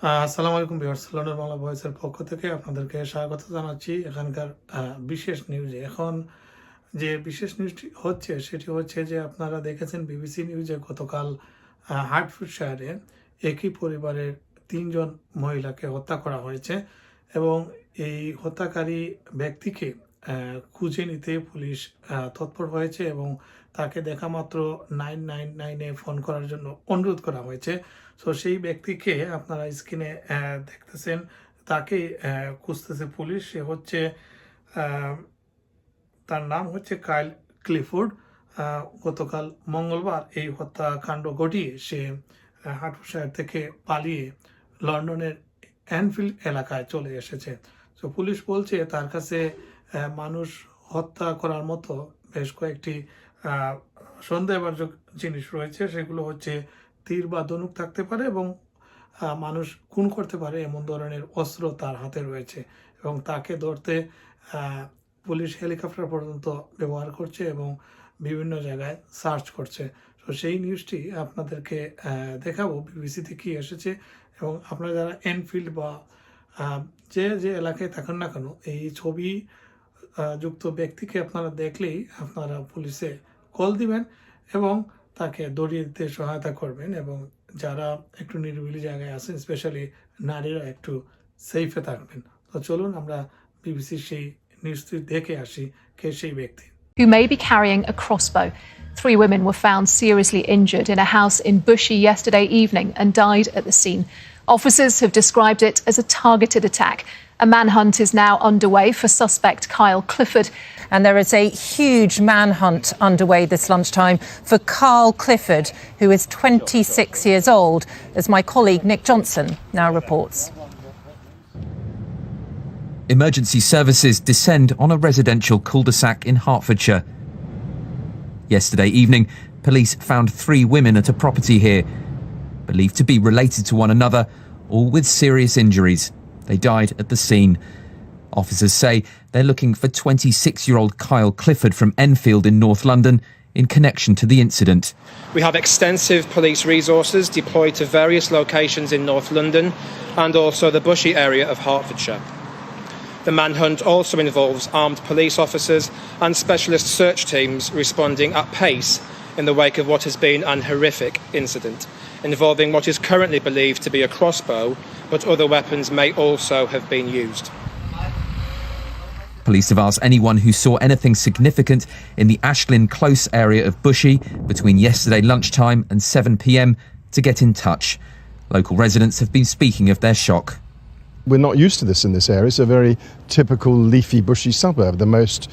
আসসালামু আলাইকুম বিহার্স লন্ডন বাংলা ভয়েসের পক্ষ থেকে আপনাদেরকে স্বাগত জানাচ্ছি। এখানকার বিশেষ নিউজে এখন যে বিশেষ নিউজটি হচ্ছে, সেটি হচ্ছে যে আপনারা দেখেছেন বিবিসি নিউজে গতকাল হার্টফুডশায়ারে একই পরিবারের তিনজন মহিলাকে হত্যা করা হয়েছে এবং এই হত্যাকারী ব্যক্তিকে খুঁজে নিতে পুলিশ তৎপর হয়েছে এবং তাকে দেখা মাত্র নাইন নাইন নাইনে ফোন করার জন্য অনুরোধ করা হয়েছে। সো সেই ব্যক্তিকে আপনারা স্ক্রিনে দেখতেছেন। তাকে খুঁজতেছে পুলিশ। সে হচ্ছে তার নাম হচ্ছে কাইল ক্লিফোর্ড। গতকাল মঙ্গলবার এই হত্যাকাণ্ড ঘটিয়ে সে হাটফুশায়ার থেকে পালিয়ে লন্ডনের অ্যানফিল্ড এলাকায় চলে এসেছে। তো পুলিশ বলছে, তার কাছে মানুষ হত্যা করার মতো বেশ কয়েকটি সন্দেহবাচক জিনিস রয়েছে, সেগুলো হচ্ছে তীর বা ধনুক থাকতে পারে এবং মানুষ খুন করতে পারে এমন ধরনের অস্ত্র তার হাতে রয়েছে এবং তাকে ধরতে পুলিশ হেলিকপ্টার পর্যন্ত ব্যবহার করছে এবং বিভিন্ন জায়গায় সার্চ করছে। তো সেই নিউজটি আপনাদেরকে দেখাবো, বিবিসিতে কী এসেছে এবং আপনারা যারা এনফিল্ড বা যে যে এলাকায় থাকেন না কেন, এই ছবি যুক্ত ব্যক্তিকে আপনারা দেখলেই আপনারা পুলিশে কল দিবেন এবং তাকে দড়িয়ে দিতে সহায়তা করবেন এবং যারা একটু নিরিবিলি জায়গায় আছেন স্পেশালি নারীরা একটু সেফে থাকবেন তো চলুন আমরা বিবিসির সেই নিউজটি দেখে আসি কে সেই ব্যক্তি who may be carrying a crossbow. Three women were found seriously injured in a house in Bushey yesterday evening and died at the scene. Officers have described it as a targeted attack. a manhunt is now underway for suspect Kyle Clifford. And there is a huge manhunt underway this lunchtime for Carl Clifford, who is 26 years old, as my colleague Nick Johnson now reports. Emergency services descend on a residential cul-de-sac in Hertfordshire. Yesterday evening, police found three women at a property here, believed to be related to one another, all with serious injuries. They died at the scene. Officers say they're looking for 26 year old Kyle Clifford from Enfield in North London in connection to the incident. We have extensive police resources deployed to various locations in North London and also the Bushy area of Hertfordshire. The manhunt also involves armed police officers and specialist search teams responding at pace in the wake of what has been an horrific incident involving what is currently believed to be a crossbow, but other weapons may also have been used. Police have asked anyone who saw anything significant in the Ashlyn Close area of Bushy between yesterday lunchtime and 7 pm to get in touch. Local residents have been speaking of their shock. We're not used to this in this area. It's a very typical leafy, bushy suburb. The most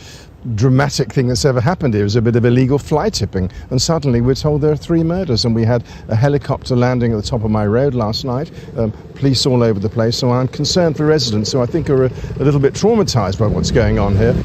dramatic thing that's ever happened here is a bit of illegal fly tipping, and suddenly we're told there are three murders. And we had a helicopter landing at the top of my road last night, um, police all over the place. So I'm concerned for residents who I think are a, a little bit traumatised by what's going on here.